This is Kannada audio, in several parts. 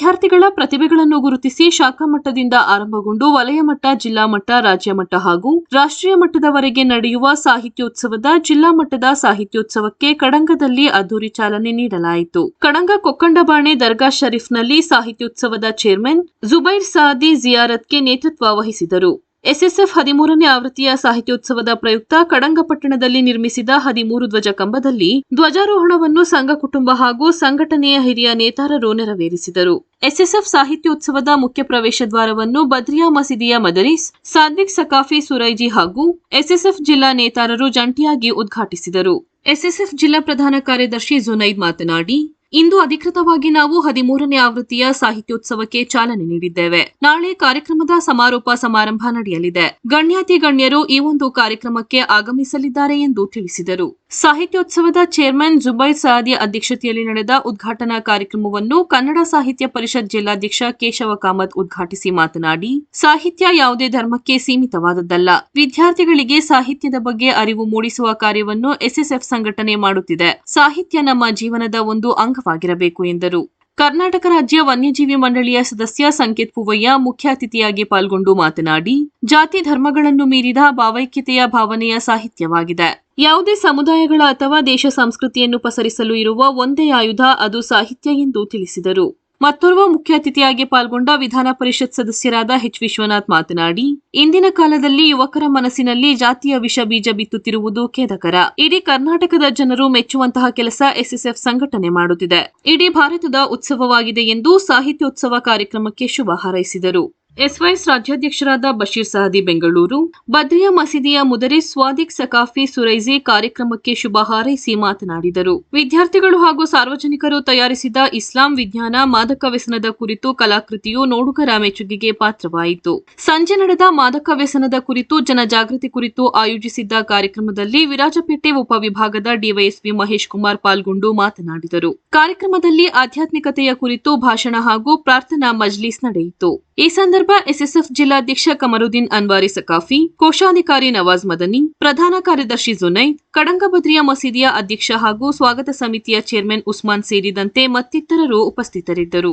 ವಿದ್ಯಾರ್ಥಿಗಳ ಪ್ರತಿಭೆಗಳನ್ನು ಗುರುತಿಸಿ ಶಾಖಾ ಮಟ್ಟದಿಂದ ಆರಂಭಗೊಂಡು ವಲಯ ಮಟ್ಟ, ಜಿಲ್ಲಾ ಮಟ್ಟ, ರಾಜ್ಯ ಮಟ್ಟ ಹಾಗೂ ರಾಷ್ಟ್ರೀಯ ಮಟ್ಟದವರೆಗೆ ನಡೆಯುವ ಸಾಹಿತ್ಯೋತ್ಸವದ ಜಿಲ್ಲಾ ಮಟ್ಟದ ಸಾಹಿತ್ಯೋತ್ಸವಕ್ಕೆ ಕಡಂಗದಲ್ಲಿ ಅದ್ದೂರಿ ಚಾಲನೆ ನೀಡಲಾಯಿತು. ಕಡಂಗ ಕೊಕ್ಕಂಡಬಾಣೆ ದರ್ಗಾ ಶರೀಫ್ನಲ್ಲಿ ಸಾಹಿತ್ಯೋತ್ಸವದ ಚೇರ್ಮನ್ ಜುಬೈರ್ ಸಾದಿ ಜಿಯಾರತ್ಗೆ ನೇತೃತ್ವ ವಹಿಸಿದರು. ಎಸ್ಎಸ್ಎಫ್ ಹದಿಮೂರನೇ ಆವೃತ್ತಿಯ ಸಾಹಿತ್ಯೋತ್ಸವದ ಪ್ರಯುಕ್ತ ಕಡಂಗಪಟ್ಟಣದಲ್ಲಿ ನಿರ್ಮಿಸಿದ ಹದಿಮೂರು ಧ್ವಜ ಕಂಬದಲ್ಲಿ ಧ್ವಜಾರೋಹಣವನ್ನು ಸಂಘ ಕುಟುಂಬ ಹಾಗೂ ಸಂಘಟನೆಯ ಹಿರಿಯ ನೇತಾರರು ನೆರವೇರಿಸಿದರು. ಎಸ್ಎಸ್ಎಫ್ ಸಾಹಿತ್ಯೋತ್ಸವದ ಮುಖ್ಯ ಪ್ರವೇಶ ದ್ವಾರವನ್ನು ಬದ್ರಿಯಾ ಮಸೀದಿಯ ಮದರೀಸ್, ಸಾದ್ವಿಕ್ ಸಕಾಫಿ ಸುರೈಜಿ ಹಾಗೂ ಎಸ್ಎಸ್ಎಫ್ ಜಿಲ್ಲಾ ನೇತಾರರು ಜಂಟಿಯಾಗಿ ಉದ್ಘಾಟಿಸಿದರು. ಎಸ್ಎಸ್ಎಫ್ ಜಿಲ್ಲಾ ಪ್ರಧಾನ ಕಾರ್ಯದರ್ಶಿ ಜುನೈದ್ ಮಾತನಾಡಿ ಇಂದು ಅಧಿಕೃತವಾಗಿ ನಾವು ಹದಿಮೂರನೇ ಆವೃತ್ತಿಯ ಸಾಹಿತ್ಯೋತ್ಸವಕ್ಕೆ ಚಾಲನೆ ನೀಡಿದ್ದೇವೆ. ನಾಳೆ ಕಾರ್ಯಕ್ರಮದ ಸಮಾರೋಪ ಸಮಾರಂಭ ನಡೆಯಲಿದೆ. ಗಣ್ಯಾತಿ ಗಣ್ಯರು ಈ ಒಂದು ಕಾರ್ಯಕ್ರಮಕ್ಕೆ ಆಗಮಿಸಲಿದ್ದಾರೆ ಎಂದು ತಿಳಿಸಿದರು. ಸಾಹಿತ್ಯೋತ್ಸವದ ಚೇರ್ಮನ್ ಜುಬೈರ್ ಸಾದಿ ಅಧ್ಯಕ್ಷತೆಯಲ್ಲಿ ನಡೆದ ಉದ್ಘಾಟನಾ ಕಾರ್ಯಕ್ರಮವನ್ನು ಕನ್ನಡ ಸಾಹಿತ್ಯ ಪರಿಷತ್ ಜಿಲ್ಲಾಧ್ಯಕ್ಷ ಕೇಶವ ಕಾಮತ್ ಉದ್ಘಾಟಿಸಿ ಮಾತನಾಡಿ, ಸಾಹಿತ್ಯ ಯಾವುದೇ ಧರ್ಮಕ್ಕೆ ಸೀಮಿತವಾದದ್ದಲ್ಲ. ವಿದ್ಯಾರ್ಥಿಗಳಿಗೆ ಸಾಹಿತ್ಯದ ಬಗ್ಗೆ ಅರಿವು ಮೂಡಿಸುವ ಕಾರ್ಯವನ್ನು ಎಸ್ಎಸ್ಎಫ್ ಸಂಘಟನೆ ಮಾಡುತ್ತಿದೆ. ಸಾಹಿತ್ಯ ನಮ್ಮ ಜೀವನದ ಒಂದು ಅಂಗವಾಗಿರಬೇಕು ಎಂದರು. ಕರ್ನಾಟಕ ರಾಜ್ಯ ವನ್ಯಜೀವಿ ಮಂಡಳಿಯ ಸದಸ್ಯ ಸಂಕೇತ್ ಪೂವಯ್ಯ ಮುಖ್ಯ ಅತಿಥಿಯಾಗಿ ಪಾಲ್ಗೊಂಡು ಮಾತನಾಡಿ, ಜಾತಿ ಧರ್ಮಗಳನ್ನು ಮೀರಿದ ಭಾವೈಕ್ಯತೆಯ ಭಾವನೆಯ ಸಾಹಿತ್ಯವಾಗಿದೆ. ಯಾವುದೇ ಸಮುದಾಯಗಳ ಅಥವಾ ದೇಶ ಸಂಸ್ಕೃತಿಯನ್ನು ಪಸರಿಸಲು ಇರುವ ಒಂದೇ ಆಯುಧ ಅದು ಸಾಹಿತ್ಯ ಎಂದು ತಿಳಿಸಿದರು. ಮತ್ತೋರ್ವ ಮುಖ್ಯ ಅತಿಥಿಯಾಗಿ ಪಾಲ್ಗೊಂಡ ವಿಧಾನ ಪರಿಷತ್ ಸದಸ್ಯರಾದ ಎಚ್. ವಿಶ್ವನಾಥ್ ಮಾತನಾಡಿ, ಇಂದಿನ ಕಾಲದಲ್ಲಿ ಯುವಕರ ಮನಸ್ಸಿನಲ್ಲಿ ಜಾತಿಯ ವಿಷ ಬೀಜ ಬಿತ್ತುತ್ತಿರುವುದು ಖೇದಕರ. ಇಡೀ ಕರ್ನಾಟಕದ ಜನರು ಮೆಚ್ಚುವಂತಹ ಕೆಲಸ ಎಸ್ಎಸ್ಎಫ್ ಸಂಘಟನೆ ಮಾಡುತ್ತಿದೆ. ಇಡೀ ಭಾರತದ ಉತ್ಸವವಾಗಿದೆ ಎಂದು ಸಾಹಿತ್ಯೋತ್ಸವ ಕಾರ್ಯಕ್ರಮಕ್ಕೆ ಶುಭ ಹಾರೈಸಿದರು. ಎಸ್ವೈಎಸ್ ರಾಜ್ಯಾಧ್ಯಕ್ಷರಾದ ಬಶೀರ್ ಸಹದಿ ಬೆಂಗಳೂರು, ಬದ್ರಿಯಾ ಮಸೀದಿಯ ಮುದರಿ ಸ್ವಾದಿಕ್ ಸಕಾಫಿ ಸುರೈಜಿ ಕಾರ್ಯಕ್ರಮಕ್ಕೆ ಶುಭ ಹಾರೈಸಿ ಮಾತನಾಡಿದರು. ವಿದ್ಯಾರ್ಥಿಗಳು ಹಾಗೂ ಸಾರ್ವಜನಿಕರು ತಯಾರಿಸಿದ ಇಸ್ಲಾಂ ವಿಜ್ಞಾನ ಮಾದಕ ವ್ಯಸನದ ಕುರಿತು ಕಲಾಕೃತಿಯು ನೋಡುಗರ ಮೆಚ್ಚುಗೆಗೆ ಪಾತ್ರವಾಯಿತು. ಸಂಜೆ ನಡೆದ ಮಾದಕ ವ್ಯಸನದ ಕುರಿತು, ಜನಜಾಗೃತಿ ಕುರಿತು ಆಯೋಜಿಸಿದ್ದ ಕಾರ್ಯಕ್ರಮದಲ್ಲಿ ವಿರಾಜಪೇಟೆ ಉಪವಿಭಾಗದ ಡಿವೈಎಸ್ಪಿ ಮಹೇಶ್ ಕುಮಾರ್ ಪಾಲ್ಗೊಂಡು ಮಾತನಾಡಿದರು. ಕಾರ್ಯಕ್ರಮದಲ್ಲಿ ಆಧ್ಯಾತ್ಮಿಕತೆಯ ಕುರಿತು ಭಾಷಣ ಹಾಗೂ ಪ್ರಾರ್ಥನಾ ಮಜ್ಲಿಸ್ ನಡೆಯಿತು. ಈ ಸಂದರ್ಭ ಎಸ್ಎಸ್ಎಫ್ ಜಿಲ್ಲಾಧ್ಯಕ್ಷ ಕಮರುದ್ದೀನ್ ಅನ್ವಾರಿ ಸಕಾಫಿ ಕೋಶಾಧಿಕಾರಿ ನವಾಜ್ ಮದನಿ, ಪ್ರಧಾನ ಕಾರ್ಯದರ್ಶಿ ಜುನೈದ್ ಕಡಂಗಬದ್ರಿಯ ಮಸೀದಿಯ ಅಧ್ಯಕ್ಷ ಹಾಗೂ ಸ್ವಾಗತ ಸಮಿತಿಯ ಚೇರ್ಮನ್ ಉಸ್ಮಾನ್ ಸೇರಿದಂತೆ ಮತ್ತಿತರರು ಉಪಸ್ಥಿತರಿದ್ದರು.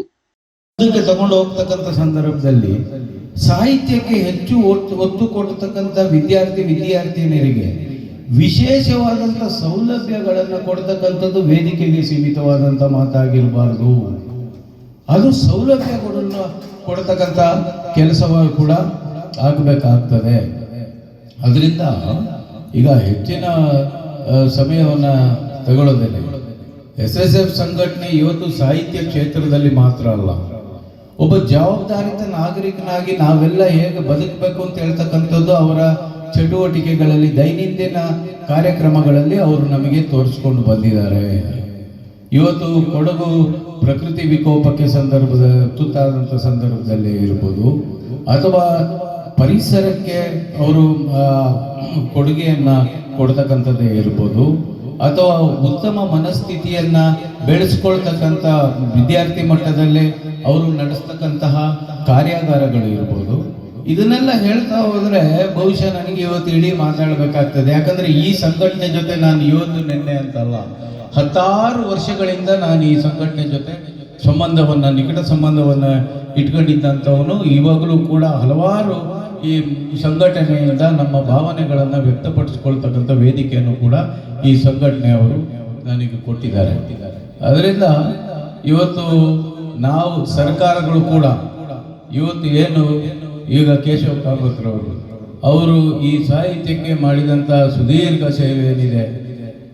ಸಂದರ್ಭದಲ್ಲಿ ಸಾಹಿತ್ಯಕ್ಕೆ ಹೆಚ್ಚು ಒತ್ತು ಕೊಡ್ತಕ್ಕಂಥ ವಿದ್ಯಾರ್ಥಿ ವಿದ್ಯಾರ್ಥಿನಿಯರಿಗೆ ವಿಶೇಷವಾದಂಥ ಸೌಲಭ್ಯಗಳನ್ನು ಕೊಡ್ತಕ್ಕಂಥದ್ದು ವೇದಿಕೆಗೆ ಸೀಮಿತವಾದಂಥ ಮಾತಾಗಿರಬಾರ್ದು. ಅದು ಸೌಲಭ್ಯ ಕೊಡಲು ಕೊಡತಕ್ಕಂಥ ಕೆಲಸವಾಗಿ ಕೂಡ ಆಗಬೇಕಾಗ್ತದೆ. ಅದರಿಂದ ಈಗ ಹೆಚ್ಚಿನ ಸಮಯವನ್ನು ತಗೊಳ್ಳೋದಿಲ್ಲ ಎಸ್ ಎಸ್ ಎಫ್ ಸಂಘಟನೆ ಇವತ್ತು ಸಾಹಿತ್ಯ ಕ್ಷೇತ್ರದಲ್ಲಿ ಮಾತ್ರ ಅಲ್ಲ. ಒಬ್ಬ ಜವಾಬ್ದಾರಿತ ನಾಗರಿಕನಾಗಿ ನಾವೆಲ್ಲ ಹೇಗೆ ಬದುಕಬೇಕು ಅಂತ ಹೇಳ್ತಕ್ಕಂಥದ್ದು ಅವರ ಚಟುವಟಿಕೆಗಳಲ್ಲಿ ದೈನಂದಿನ ಕಾರ್ಯಕ್ರಮಗಳಲ್ಲಿ ಅವರು ನಮಗೆ ತೋರಿಸ್ಕೊಂಡು ಬಂದಿದ್ದಾರೆ. ಇವತ್ತು ಕೊಡಗು ಪ್ರಕೃತಿ ವಿಕೋಪಕ್ಕೆ ಸಂದರ್ಭದ ತುತ್ತಾದಂಥ ಸಂದರ್ಭದಲ್ಲಿ ಇರ್ಬೋದು. ಅಥವಾ ಪರಿಸರಕ್ಕೆ ಅವರು ಕೊಡುಗೆಯನ್ನ ಕೊಡ್ತಕ್ಕಂಥದ್ದೇ ಇರ್ಬೋದು. ಅಥವಾ ಉತ್ತಮ ಮನಸ್ಥಿತಿಯನ್ನ ಬೆಳೆಸ್ಕೊಳ್ತಕ್ಕಂಥ ವಿದ್ಯಾರ್ಥಿ ಮಟ್ಟದಲ್ಲೇ ಅವರು ನಡೆಸ್ತಕ್ಕಂತಹ ಕಾರ್ಯಾಗಾರಗಳು ಇರ್ಬೋದು. ಇದನ್ನೆಲ್ಲ ಹೇಳ್ತಾ ಹೋದ್ರೆ ಬಹುಶಃ ನನಗೆ ಇವತ್ತು ಇಡೀ ಮಾತಾಡಬೇಕಾಗ್ತದೆ. ಯಾಕಂದ್ರೆ ಈ ಸಂಘಟನೆ ಜೊತೆ ನಾನು ಇವತ್ತು ನಿನ್ನೆ ಅಂತಲ್ಲ. ಹತ್ತಾರು ವರ್ಷಗಳಿಂದ ನಾನು ಈ ಸಂಘಟನೆ ಜೊತೆ ಸಂಬಂಧವನ್ನ, ನಿಕಟ ಸಂಬಂಧವನ್ನ ಇಟ್ಕೊಂಡಿದ್ದಂಥವನು ಇವಾಗಲೂ ಕೂಡ ಹಲವಾರು ಈ ಸಂಘಟನೆಯಿಂದ ನಮ್ಮ ಭಾವನೆಗಳನ್ನು ವ್ಯಕ್ತಪಡಿಸ್ಕೊಳ್ತಕ್ಕಂಥ ವೇದಿಕೆಯನ್ನು ಕೂಡ ಈ ಸಂಘಟನೆಯವರು ನನಗೆ ಕೊಟ್ಟಿದ್ದಾರೆ. ಅದರಿಂದ ಇವತ್ತು ನಾವು ಸರ್ಕಾರಗಳು ಕೂಡ ಇವತ್ತು ಏನು ಈಗ ಕೇಶವ ಕಾಮತ್ರವರು ಅವರು ಈ ಸಾಹಿತ್ಯಕ್ಕೆ ಮಾಡಿದಂಥ ಸುದೀರ್ಘ ಸೇವೆ ಏನಿದೆ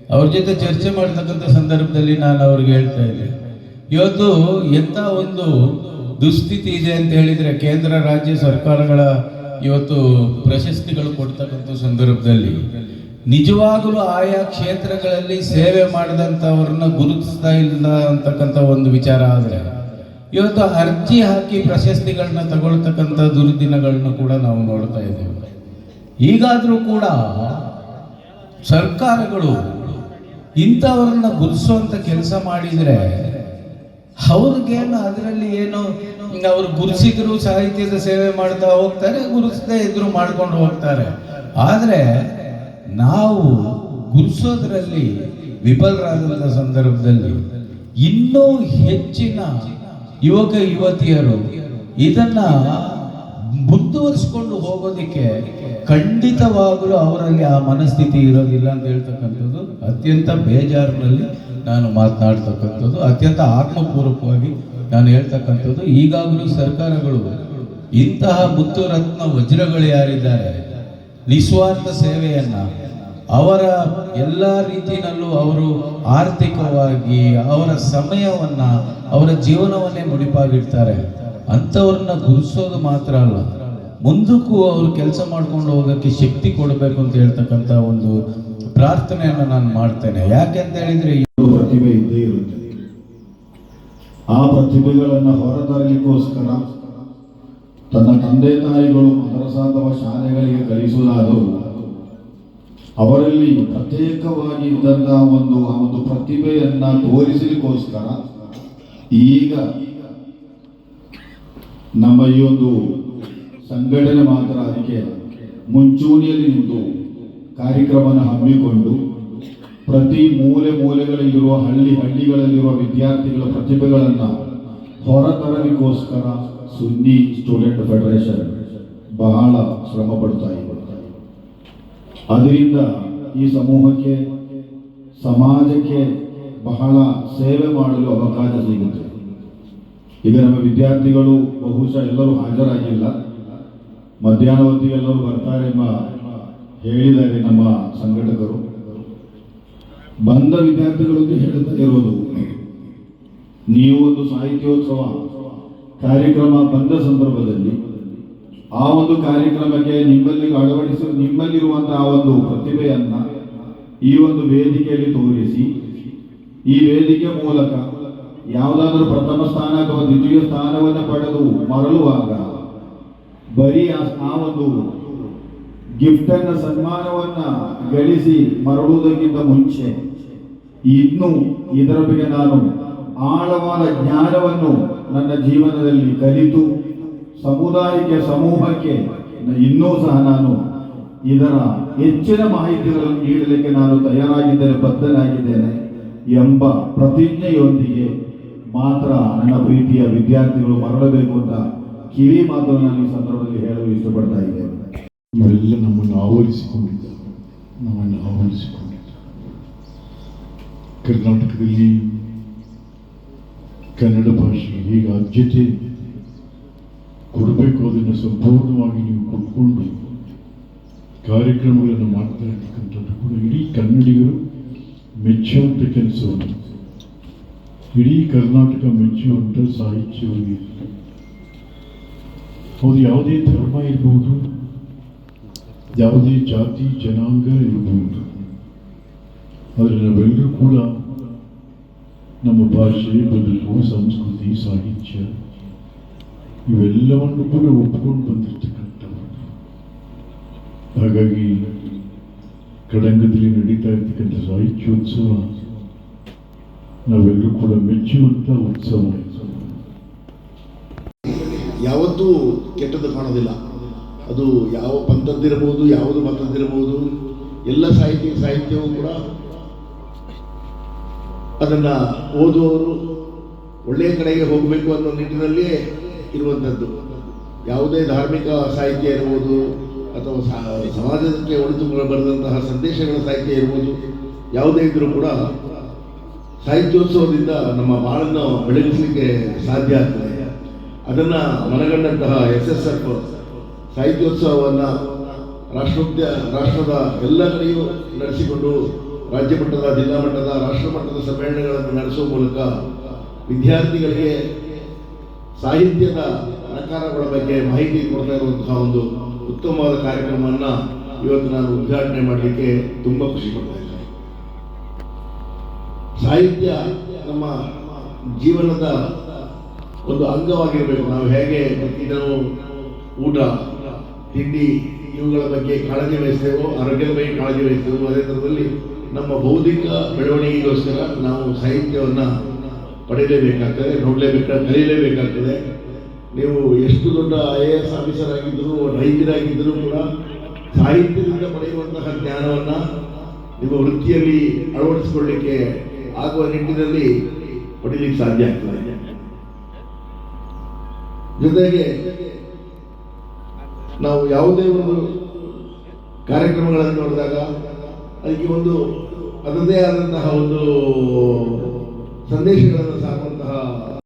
ಅವ್ರ ಜೊತೆ ಚರ್ಚೆ ಮಾಡ್ತಕ್ಕಂಥ ಸಂದರ್ಭದಲ್ಲಿ ನಾನು ಅವ್ರಿಗೆ ಹೇಳ್ತಾ ಇದ್ದೆ. ಇವತ್ತು ಎಂಥ ಒಂದು ದುಸ್ಥಿತಿ ಇದೆ ಅಂತ ಹೇಳಿದ್ರೆ ಕೇಂದ್ರ ರಾಜ್ಯ ಸರ್ಕಾರಗಳ ಇವತ್ತು ಪ್ರಶಸ್ತಿಗಳು ಕೊಡ್ತಕ್ಕಂಥ ಸಂದರ್ಭದಲ್ಲಿ ನಿಜವಾಗಲೂ ಆಯಾ ಕ್ಷೇತ್ರಗಳಲ್ಲಿ ಸೇವೆ ಮಾಡಿದಂಥವ್ರನ್ನ ಗುರುತಿಸ್ತಾ ಇಲ್ಲ ಅಂತಕ್ಕಂಥ ಒಂದು ವಿಚಾರ ಆದರೆ, ಇವತ್ತು ಅರ್ಜಿ ಹಾಕಿ ಪ್ರಶಸ್ತಿಗಳನ್ನ ತಗೊಳ್ತಕ್ಕಂಥ ದುರ್ದಿನಗಳನ್ನ ಕೂಡ ನಾವು ನೋಡ್ತಾ ಇದ್ದೇವೆ. ಈಗಾದರೂ ಕೂಡ ಸರ್ಕಾರಗಳು ಇಂಥವ್ರನ್ನ ಗುರುಸುವಂತ ಕೆಲಸ ಮಾಡಿದ್ರೆ ಅವ್ರಿಗೇನು ಅದರಲ್ಲಿ ಏನು? ಅವ್ರು ಗುರುಸಿದ್ರು ಸಾಹಿತ್ಯದ ಸೇವೆ ಮಾಡ್ತಾ ಹೋಗ್ತಾರೆ ಗುರುಸದೇ ಇದ್ರು ಮಾಡ್ಕೊಂಡು ಹೋಗ್ತಾರೆ. ಆದರೆ ನಾವು ಗುರುಸೋದ್ರಲ್ಲಿ ವಿಫಲರಾದಂಥ ಸಂದರ್ಭದಲ್ಲಿ ಇನ್ನೂ ಹೆಚ್ಚಿನ ಯುವಕ ಯುವತಿಯರು ಇದನ್ನ ಮುಂದುವರಿಸ್ಕೊಂಡು ಹೋಗೋದಕ್ಕೆ ಖಂಡಿತವಾಗಲೂ ಅವರಲ್ಲಿ ಆ ಮನಸ್ಥಿತಿ ಇರೋದಿಲ್ಲ ಅಂತ ಹೇಳ್ತಕ್ಕಂಥದ್ದು. ಅತ್ಯಂತ ಬೇಜಾರಿನಲ್ಲಿ ನಾನು ಮಾತನಾಡ್ತಕ್ಕಂಥದ್ದು. ಅತ್ಯಂತ ಆತ್ಮಪೂರ್ವಕವಾಗಿ ನಾನು ಹೇಳ್ತಕ್ಕಂಥದ್ದು. ಈಗಾಗಲೂ ಸರ್ಕಾರಗಳು ಇಂತಹ ಮುತ್ತು ರತ್ನ ವಜ್ರಗಳು ಯಾರಿದ್ದಾರೆ? ನಿಸ್ವಾರ್ಥ ಸೇವೆಯನ್ನು ಅವರ ಎಲ್ಲ ರೀತಿಯಲ್ಲೂ ಅವರು ಆರ್ಥಿಕವಾಗಿ ಅವರ ಸಮಯವನ್ನ ಅವರ ಜೀವನವನ್ನೇ ಮುಡಿಪಾಗಿಡ್ತಾರೆ. ಅಂಥವ್ರನ್ನ ಗುರುಸೋದು ಮಾತ್ರ ಅಲ್ಲ. ಮುಂದಕ್ಕೂ ಅವರು ಕೆಲಸ ಮಾಡ್ಕೊಂಡು ಹೋಗೋಕ್ಕೆ ಶಕ್ತಿ ಕೊಡಬೇಕು ಅಂತ ಹೇಳ್ತಕ್ಕಂಥ ಒಂದು ಪ್ರಾರ್ಥನೆಯನ್ನು ನಾನು ಮಾಡ್ತೇನೆ. ಯಾಕೆಂತ ಹೇಳಿದ್ರೆ ಪ್ರತಿಭೆ ಇದ್ದೇ ಇರುತ್ತೆ. ಆ ಪ್ರತಿಭೆಗಳನ್ನು ಹೊರತರಲಿಕ್ಕೋಸ್ಕರ ತನ್ನ ತಂದೆ ತಾಯಿಗಳು ಮದರಸ ಅಥವಾ ಶಾಲೆಗಳಿಗೆ ಕಲಿಸುವುದಾದರೂ ಅವರಲ್ಲಿ ಪ್ರತ್ಯೇಕವಾಗಿ ಇದ್ದಂತಹ ಒಂದು ಆ ಒಂದು ಪ್ರತಿಭೆಯನ್ನ ತೋರಿಸಲಿಕ್ಕೋಸ್ಕರ ಈಗ ನಮ್ಮ ಈ ಒಂದು ಸಂಘಟನೆ ಮಾತ್ರ ಅದಕ್ಕೆ ಮುಂಚೂಣಿಯಲ್ಲಿ ನಿಂತು ಕಾರ್ಯಕ್ರಮನ ಹಮ್ಮಿಕೊಂಡು ಪ್ರತಿ ಮೂಲೆ ಮೂಲೆಗಳಲ್ಲಿರುವ ಹಳ್ಳಿ ಹಳ್ಳಿಗಳಲ್ಲಿರುವ ವಿದ್ಯಾರ್ಥಿಗಳ ಪ್ರತಿಭೆಗಳನ್ನು ಹೊರತರಲಿಕ್ಕೋಸ್ಕರ ಸುನ್ನಿ ಸ್ಟೂಡೆಂಟ್ ಫೆಡರೇಷನ್ ಬಹಳ ಶ್ರಮ ಪಡ್ತಾ ಇದೆ. ಅದರಿಂದ ಈ ಸಮೂಹಕ್ಕೆ, ಸಮಾಜಕ್ಕೆ ಬಹಳ ಸೇವೆ ಮಾಡಲು ಅವಕಾಶ ಸಿಗುತ್ತೆ. ಈಗ ನಮ್ಮ ವಿದ್ಯಾರ್ಥಿಗಳು ಬಹುಶಃ ಎಲ್ಲರೂ ಹಾಜರಾಗಿಲ್ಲ. ಮಧ್ಯಾಹ್ನ ಹೊತ್ತಿಗೆ ಎಲ್ಲರೂ ಬರ್ತಾರೆ ಎಂಬ ಹೇಳಿದ್ದಾರೆ ನಮ್ಮ ಸಂಘಟಕರು. ಬಂದ ವಿದ್ಯಾರ್ಥಿಗಳಿಗೆ ಹೇಳುತ್ತಾ ಇರುವುದು, ನೀವು ಒಂದು ಸಾಹಿತ್ಯೋತ್ಸವ ಕಾರ್ಯಕ್ರಮ ಬಂದ ಸಂದರ್ಭದಲ್ಲಿ ಆ ಒಂದು ಕಾರ್ಯಕ್ರಮಕ್ಕೆ ನಿಮ್ಮಲ್ಲಿ ಅಳವಡಿಸಿ, ನಿಮ್ಮಲ್ಲಿರುವಂತಹ ಒಂದು ಪ್ರತಿಭೆಯನ್ನ ಈ ಒಂದು ವೇದಿಕೆಯಲ್ಲಿ ತೋರಿಸಿ, ಈ ವೇದಿಕೆ ಮೂಲಕ ಯಾವುದಾದ್ರೂ ಪ್ರಥಮ ಸ್ಥಾನ ಅಥವಾ ದ್ವಿತೀಯ ಸ್ಥಾನವನ್ನು ಪಡೆದು ಮರಳುವಾಗ ಬರೀ ಆ ಒಂದು ಗಿಫ್ಟ್ ಅನ್ನ ಸನ್ಮಾನವನ್ನ ಗಳಿಸಿ ಮರಳುವುದಕ್ಕಿಂತ ಮುಂಚೆ ಇನ್ನು ಇದರ ಬಗ್ಗೆ ನಾನು ಆಳವಾದ ಜ್ಞಾನವನ್ನು ನನ್ನ ಜೀವನದಲ್ಲಿ ಕಲಿತು ಸಮುದಾಯಕ್ಕೆ, ಸಮೂಹಕ್ಕೆ ಇನ್ನೂ ಸಹ ನಾನು ಇದರ ಹೆಚ್ಚಿನ ಮಾಹಿತಿಗಳನ್ನು ನೀಡಲಿಕ್ಕೆ ನಾನು ತಯಾರಾಗಿದ್ದೇನೆ ಬದ್ಧನಾಗಿದ್ದೇನೆ ಎಂಬ ಪ್ರತಿಜ್ಞೆಯೊಂದಿಗೆ ಮಾತ್ರ ನನ್ನ ಪ್ರೀತಿಯ ವಿದ್ಯಾರ್ಥಿಗಳು ಮರಳಬೇಕು ಅಂತ ಕಿವಿ ಮಾತನ್ನು ನಾನು ಈ ಸಂದರ್ಭದಲ್ಲಿ ಹೇಳಲು ಇಷ್ಟಪಡ್ತಾ ಇದ್ದೇನೆ. ಇವರೆಲ್ಲ ನಮ್ಮನ್ನು ಆವರಿಸಿಕೊಂಡಿದ್ದ ನಮ್ಮನ್ನು ಆವರಿಸಿಕೊಂಡಿದ್ದ ಕರ್ನಾಟಕದಲ್ಲಿ ಕನ್ನಡ ಭಾಷೆಗೆ ಹೇಗೆ ಆದ್ಯತೆ ಕೊಡಬೇಕು ಅದನ್ನು ಸಂಪೂರ್ಣವಾಗಿ ನೀವು ಕೊಟ್ಕೊಂಡು ಕಾರ್ಯಕ್ರಮಗಳನ್ನು ಮಾಡ್ತಾ ಇರ್ತಕ್ಕಂಥದ್ದು ಕೂಡ ಇಡೀ ಕನ್ನಡಿಗರು ಮೆಚ್ಚುವಂಥ ಕೆಲಸವನ್ನು ಇಡೀ ಕರ್ನಾಟಕ ಮೆಚ್ಚುವಂಥ ಸಾಹಿತ್ಯವಾಗಿ. ಅದು ಯಾವುದೇ ಧರ್ಮ ಇರಬಹುದು ಯಾವುದೇ ಜಾತಿ, ಜನಾಂಗ ಇರಬಹುದು ಆದರೆ ನಾವೆಲ್ಲರೂ ಕೂಡ ನಮ್ಮ ಭಾಷೆ, ಬದುಕು, ಸಂಸ್ಕೃತಿ, ಸಾಹಿತ್ಯ ಇವೆಲ್ಲವನ್ನು ಕೂಡ ಒಪ್ಪಿಕೊಂಡು ಬಂದಿರ್ತಕ್ಕಂಥವ್ರು. ಹಾಗಾಗಿ ಕಡಂಗದಲ್ಲಿ ನಡೀತಾ ಇರ್ತಕ್ಕಂಥ ಸಾಹಿತ್ಯೋತ್ಸವ ನಾವೆಲ್ಲರೂ ಕೂಡ ಮೆಚ್ಚುವಂಥ ಉತ್ಸವ ಯಾವತ್ತೂ ಕೆಟ್ಟದ್ದು ಕಾಣೋದಿಲ್ಲ. ಅದು ಯಾವ ಪಂಥದ್ದಿರಬಹುದು, ಯಾವುದು ಮತದ್ದಿರಬಹುದು, ಎಲ್ಲ ಸಾಹಿತ್ಯ ಸಾಹಿತ್ಯವೂ ಕೂಡ ಅದನ್ನ ಓದುವವರು ಒಳ್ಳೆಯ ಕಡೆಗೆ ಹೋಗಬೇಕು ಅನ್ನೋ ನಿಟ್ಟಿನಲ್ಲಿಯೇ ಇರುವಂಥದ್ದು. ಯಾವುದೇ ಧಾರ್ಮಿಕ ಸಾಹಿತ್ಯ ಇರ್ಬೋದು ಅಥವಾ ಸಮಾಜಕ್ಕೆ ಒಳಿತು ಬರೆದಂತಹ ಸಂದೇಶಗಳ ಸಾಹಿತ್ಯ ಇರ್ಬೋದು ಯಾವುದೇ ಇದ್ರೂ ಕೂಡ ಸಾಹಿತ್ಯೋತ್ಸವದಿಂದ ನಮ್ಮ ಬಾಳನ್ನು ಬೆಳಗಿಸಲಿಕ್ಕೆ ಸಾಧ್ಯ ಆಗ್ತದೆ. ಅದನ್ನು ಮನಗಂಡಂತಹ ಎಸ್ ಎಸ್ ಎಫ್ ಸಾಹಿತ್ಯೋತ್ಸವವನ್ನು ರಾಷ್ಟ್ರೋದ್ಯ, ರಾಷ್ಟ್ರದ ಎಲ್ಲ ಕಡೆಯೂ ನಡೆಸಿಕೊಂಡು ರಾಜ್ಯ ಮಟ್ಟದ, ಜಿಲ್ಲಾ ಮಟ್ಟದ, ರಾಷ್ಟ್ರ ಮಟ್ಟದ ಸಮ್ಮೇಳನಗಳನ್ನು ನಡೆಸುವ ಮೂಲಕ ವಿದ್ಯಾರ್ಥಿಗಳಿಗೆ ಸಾಹಿತ್ಯದ ಪ್ರಕಾರಗಳ ಬಗ್ಗೆ ಮಾಹಿತಿ ಕೊಡ್ತಾ ಇರುವಂತಹ ಒಂದು ಉತ್ತಮವಾದ ಕಾರ್ಯಕ್ರಮವನ್ನು ಇವತ್ತು ನಾನು ಉದ್ಘಾಟನೆ ಮಾಡಲಿಕ್ಕೆ ತುಂಬ ಖುಷಿ ಪಡ್ತಾ ಇದ್ದೇನೆ. ಸಾಹಿತ್ಯ ನಮ್ಮ ಜೀವನದ ಒಂದು ಅಂಗವಾಗಿರಬೇಕು. ನಾವು ಹೇಗೆ ಪ್ರತಿದಿನವೂ ಊಟ, ತಿಂಡಿ, ಇವುಗಳ ಬಗ್ಗೆ ಕಾಳಜಿ ವಹಿಸ್ತೇವೋ, ಆರೋಗ್ಯದ ಬಗ್ಗೆ ಕಾಳಜಿ ವಹಿಸ್ತೇವೋ, ಅದೇ ಥರದಲ್ಲಿ ನಮ್ಮ ಬೌದ್ಧಿಕ ಬೆಳವಣಿಗೆಗೋಸ್ಕರ ನಾವು ಸಾಹಿತ್ಯವನ್ನು ಪಡೆಯಲೇಬೇಕಾಗ್ತದೆ ನೋಡಲೇಬೇಕಾಗ್ತದೆ ಕಲಿಯಲೇಬೇಕಾಗ್ತದೆ. ನೀವು ಎಷ್ಟು ದೊಡ್ಡ ಐ ಎ ಎಸ್ ಆಫೀಸರ್ ಆಗಿದ್ದರೂ ರೈತರಾಗಿದ್ದರೂ ಕೂಡ ಸಾಹಿತ್ಯದಿಂದ ಪಡೆಯುವಂತಹ ಜ್ಞಾನವನ್ನು ನಿಮ್ಮ ವೃತ್ತಿಯಲ್ಲಿ ಅಳವಡಿಸಿಕೊಳ್ಳಿಕ್ಕೆ ಆಗುವ ನಿಟ್ಟಿನಲ್ಲಿ ಪಡೀಲಿಕ್ಕೆ ಸಾಧ್ಯ ಆಗ್ತದೆ. ಜೊತೆಗೆ ನಾವು ಯಾವುದೇ ಒಂದು ಕಾರ್ಯಕ್ರಮಗಳನ್ನು ನೋಡಿದಾಗ ಅದಕ್ಕೆ ಒಂದು ಅದರದೇ ಆದಂತಹ ಒಂದು ಸಂದೇಶಗಳನ್ನು